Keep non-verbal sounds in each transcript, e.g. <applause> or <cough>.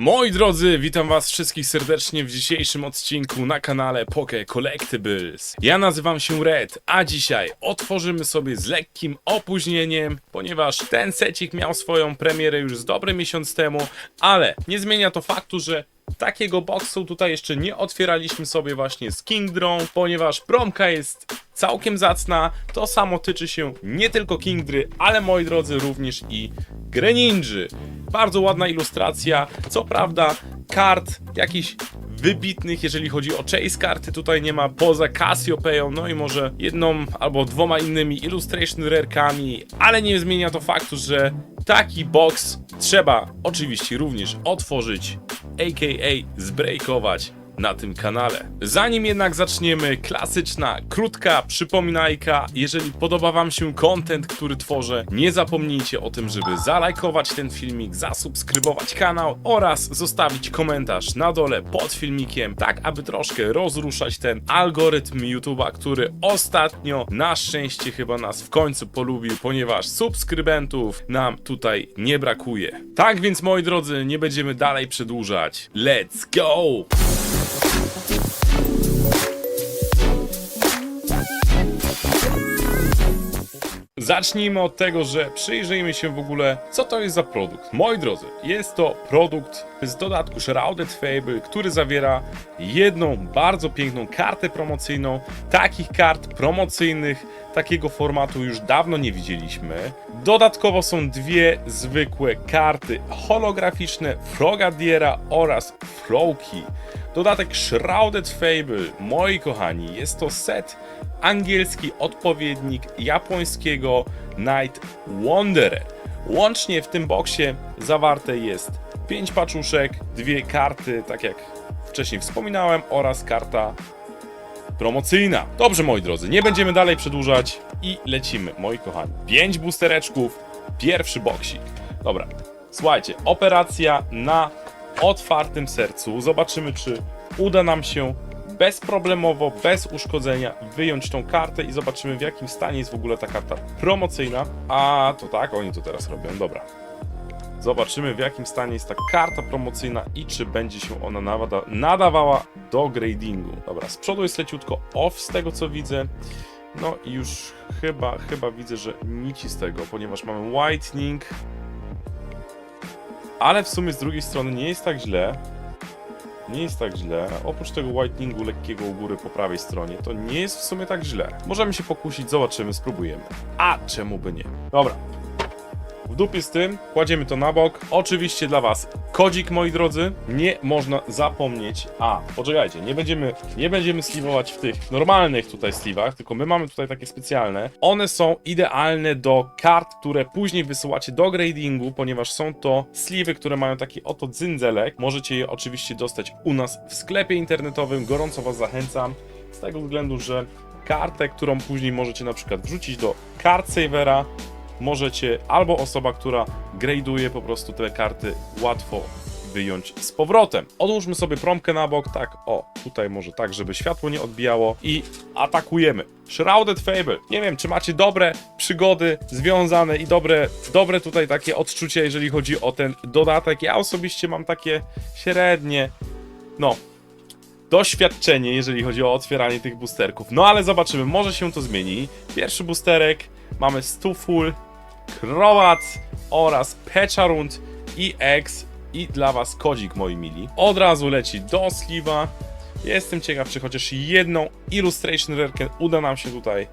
Moi drodzy, witam was wszystkich serdecznie w dzisiejszym odcinku na kanale Poke Collectibles. Ja nazywam się Red, a dzisiaj otworzymy sobie z lekkim opóźnieniem, ponieważ ten secik miał swoją premierę już z dobry miesiąc temu, ale nie zmienia to faktu, że takiego boxu tutaj jeszcze nie otwieraliśmy sobie właśnie z King Drone, ponieważ promka jest całkiem zacna. To samo tyczy się nie tylko Kingdry, ale moi drodzy również i Greninja. Bardzo ładna ilustracja. Co prawda kart jakichś wybitnych, jeżeli chodzi o chase karty, tutaj nie ma poza Cassiopeią, no i może jedną albo dwoma innymi illustration rarkami, ale nie zmienia to faktu, że taki box trzeba oczywiście również otworzyć, aka zbreakować na tym kanale. Zanim jednak zaczniemy, klasyczna, krótka przypominajka. Jeżeli podoba Wam się content, który tworzę, nie zapomnijcie o tym, żeby zalajkować ten filmik, zasubskrybować kanał oraz zostawić komentarz na dole pod filmikiem, tak aby troszkę rozruszać ten algorytm YouTube'a, który ostatnio na szczęście chyba nas w końcu polubił, ponieważ subskrybentów nam tutaj nie brakuje. Tak więc moi drodzy, nie będziemy dalej przedłużać. Let's go! Zacznijmy od tego, że przyjrzyjmy się w ogóle, co to jest za produkt. Moi drodzy, jest to produkt z dodatku Shrouded Fable, który zawiera jedną bardzo piękną kartę promocyjną. Takich kart promocyjnych takiego formatu już dawno nie widzieliśmy. Dodatkowo są dwie zwykłe karty holograficzne Frogadiera oraz Flowkey. Dodatek Shrouded Fable, moi kochani, jest to set angielski odpowiednik japońskiego Night Wanderer. Łącznie w tym boksie zawarte jest 5 paczuszek, dwie karty, tak jak wcześniej wspominałem, oraz karta promocyjna. Dobrze, moi drodzy, nie będziemy dalej przedłużać i lecimy, moi kochani. 5 boostereczków, pierwszy boksik. Dobra, słuchajcie, operacja na otwartym sercu. Zobaczymy, czy uda nam się bezproblemowo, bez uszkodzenia wyjąć tą kartę i zobaczymy w jakim stanie jest w ogóle ta karta promocyjna. A to tak, oni to teraz robią, dobra. Zobaczymy w jakim stanie jest ta karta promocyjna i czy będzie się ona nadawała do gradingu. Dobra, z przodu jest leciutko off z tego co widzę. No i już chyba, chyba widzę, że nic z tego, ponieważ mamy whitening. Ale w sumie z drugiej strony nie jest tak źle. Nie jest tak źle. Oprócz tego whiteningu lekkiego u góry po prawej stronie, to nie jest w sumie tak źle. Możemy się pokusić, zobaczymy, spróbujemy. A czemu by nie? Dobra. W dupie z tym, kładziemy to na bok. Oczywiście dla Was kodzik, moi drodzy. Nie można zapomnieć. A, poczekajcie, nie będziemy, nie będziemy sliwować w tych normalnych tutaj sliwach, tylko my mamy tutaj takie specjalne. One są idealne do kart, które później wysyłacie do gradingu, ponieważ są to sliwy, które mają taki oto dzyndzelek. Możecie je oczywiście dostać u nas w sklepie internetowym. Gorąco Was zachęcam. Z tego względu, że kartę, którą później możecie na przykład wrzucić do card savera, możecie albo osoba, która gradeuje po prostu te karty łatwo wyjąć z powrotem. Odłóżmy sobie promkę na bok, tak, o, tutaj może tak, żeby światło nie odbijało i atakujemy. Shrouded Fable. Nie wiem, czy macie dobre przygody związane i dobre, dobre tutaj takie odczucia, jeżeli chodzi o ten dodatek. Ja osobiście mam takie średnie, no, doświadczenie, jeżeli chodzi o otwieranie tych boosterków. No ale zobaczymy, może się to zmieni. Pierwszy boosterek mamy Stuful, Kroat oraz Pecharund i X i dla was kodzik moi mili. Od razu leci do sliwa. Jestem ciekaw, czy chociaż jedną illustration rarkę uda nam się tutaj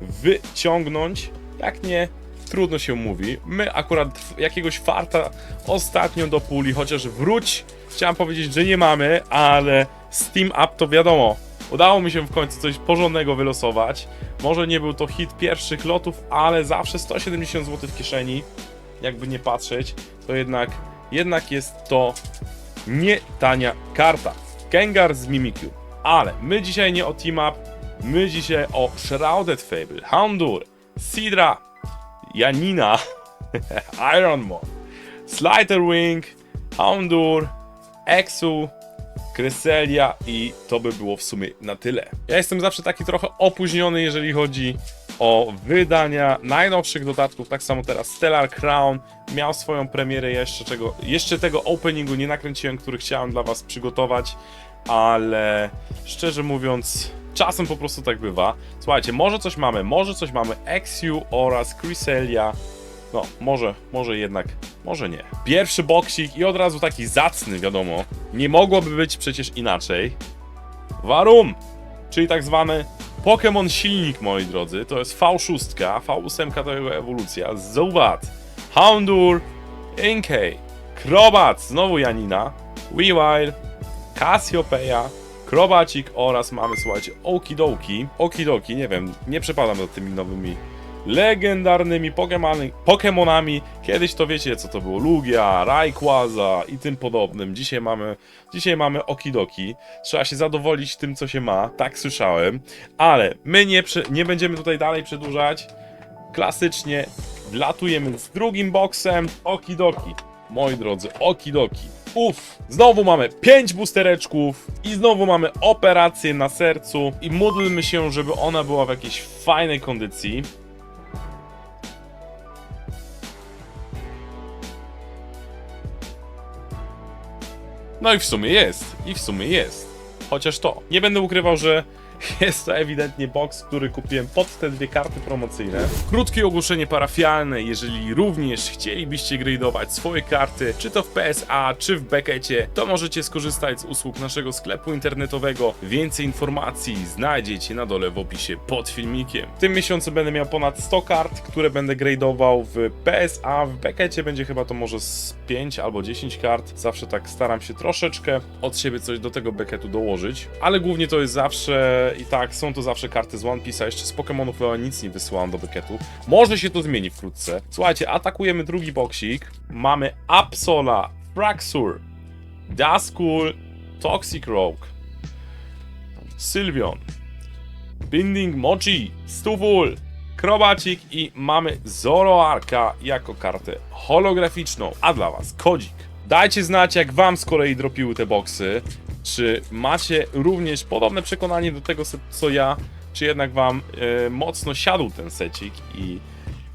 wyciągnąć. Jak nie, trudno się mówi. My akurat jakiegoś farta ostatnio do puli, chociaż wróć, chciałem powiedzieć, że nie mamy, ale Steam Up to wiadomo. Udało mi się w końcu coś porządnego wylosować. Może nie był to hit pierwszych lotów, ale zawsze 170 zł w kieszeni, jakby nie patrzeć, to jednak, jednak jest to nie tania karta. Gengar z Mimikyu. Ale my dzisiaj nie o Team Up, my dzisiaj o Shrouded Fable, Houndour, Sidra, Janina, <laughs> Ironmon, Sliderwing, Houndour, Exu, Kryselia i to by było w sumie na tyle. Ja jestem zawsze taki trochę opóźniony, jeżeli chodzi o wydania najnowszych dodatków. Tak samo teraz Stellar Crown miał swoją premierę jeszcze, czego, jeszcze tego openingu nie nakręciłem, który chciałem dla was przygotować, ale szczerze mówiąc, czasem po prostu tak bywa. Słuchajcie, może coś mamy, może coś mamy. Exiu oraz Chryselia. No, może, może jednak, może nie. Pierwszy boksik i od razu taki zacny, wiadomo. Nie mogłoby być przecież inaczej. Warum! Czyli tak zwany Pokémon silnik, moi drodzy. To jest V6, V8 to jego ewolucja. Zubat, Houndour, Inkay, Krobat, znowu Janina, Weavile, Cassiopeia, Krobacik oraz mamy, słuchajcie, Okidoki. Okidoki, nie wiem, nie przepadam za tymi nowymi legendarnymi Pokemony, Pokemonami. Kiedyś to wiecie, co to było. Lugia, Rayquaza i tym podobnym. Dzisiaj mamy, dzisiaj mamy Okidoki. Trzeba się zadowolić tym, co się ma. Tak słyszałem. Ale my nie, nie będziemy tutaj dalej przedłużać. Klasycznie latujemy z drugim boksem. Okidoki. Moi drodzy, okidoki. Uff, znowu mamy 5 boostereczków i znowu mamy operację na sercu i módlmy się, żeby ona była w jakiejś fajnej kondycji. No i w sumie jest, i w sumie jest. Chociaż to. Nie będę ukrywał, że <laughs> jest to ewidentnie box, który kupiłem pod te dwie karty promocyjne. Krótkie ogłoszenie parafialne, jeżeli również chcielibyście gradeować swoje karty, czy to w PSA, czy w Beckecie, to możecie skorzystać z usług naszego sklepu internetowego. Więcej informacji znajdziecie na dole w opisie pod filmikiem. W tym miesiącu będę miał ponad 100 kart, które będę gradeował w PSA, w Beckecie będzie chyba to może z 5 albo 10 kart. Zawsze tak staram się troszeczkę od siebie coś do tego Becketu dołożyć, ale głównie to jest zawsze i tak, są to zawsze karty z One Piece'a, jeszcze z Pokémonów chyba nic nie wysyłam do Becketu. Może się to zmieni wkrótce. Słuchajcie, atakujemy drugi boksik. Mamy Absola, Fraxur, Duskull, Toxic Rogue, Sylveon, Binding Mochi, Stuful, Krobacik i mamy Zoroarka jako kartę holograficzną. A dla was kodzik. Dajcie znać, jak wam z kolei dropiły te boksy. Czy macie również podobne przekonanie do tego, co ja, czy jednak wam e, mocno siadł ten secik i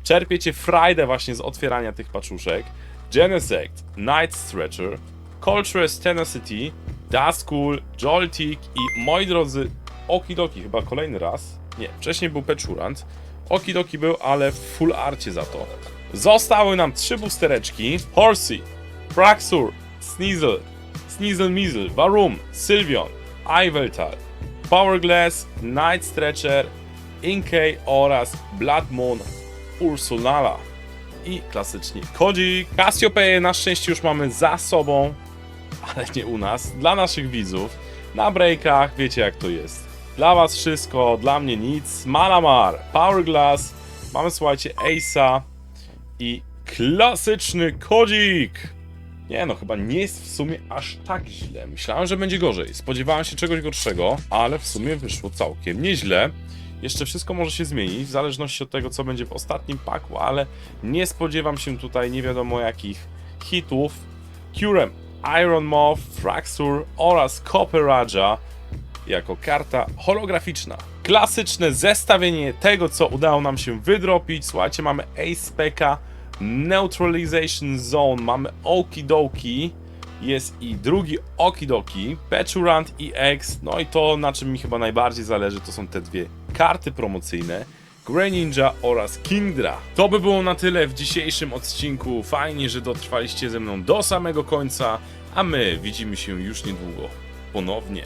czerpiecie frajdę właśnie z otwierania tych paczuszek. Genesect, Night Stretcher, Coltress Tenacity, Duskull, Joltik i moi drodzy, Okidoki chyba kolejny raz. Nie, wcześniej był Pechurant. Okidoki był, ale w full arcie za to. Zostały nam trzy boostereczki. Horsey, Fraxur, Sneasel, Sneasel Varum, Sylveon, Iveltal, Powerglass, Night Stretcher, oraz Blood Moon Ursulala. I klasycznie Kodzi. Cassiopeia na szczęście już mamy za sobą, ale nie u nas, dla naszych widzów. Na breakach wiecie jak to jest. Dla was wszystko, dla mnie nic. Malamar, Powerglass, mamy słuchajcie Ace'a i klasyczny Kodzik. Nie no, chyba nie jest w sumie aż tak źle. Myślałem, że będzie gorzej. Spodziewałem się czegoś gorszego, ale w sumie wyszło całkiem nieźle. Jeszcze wszystko może się zmienić, w zależności od tego, co będzie w ostatnim paku, ale nie spodziewam się tutaj nie wiadomo jakich hitów. Curem, Iron Moth, Fraxur oraz Copper Raja jako karta holograficzna. Klasyczne zestawienie tego, co udało nam się wydropić. Słuchajcie, mamy Ace Spec'a, Neutralization Zone, mamy Okidoki, jest i drugi Okidoki, Pechurant i X, no i to na czym mi chyba najbardziej zależy to są te dwie karty promocyjne. Greninja oraz Kingdra. To by było na tyle w dzisiejszym odcinku. Fajnie, że dotrwaliście ze mną do samego końca, a my widzimy się już niedługo ponownie.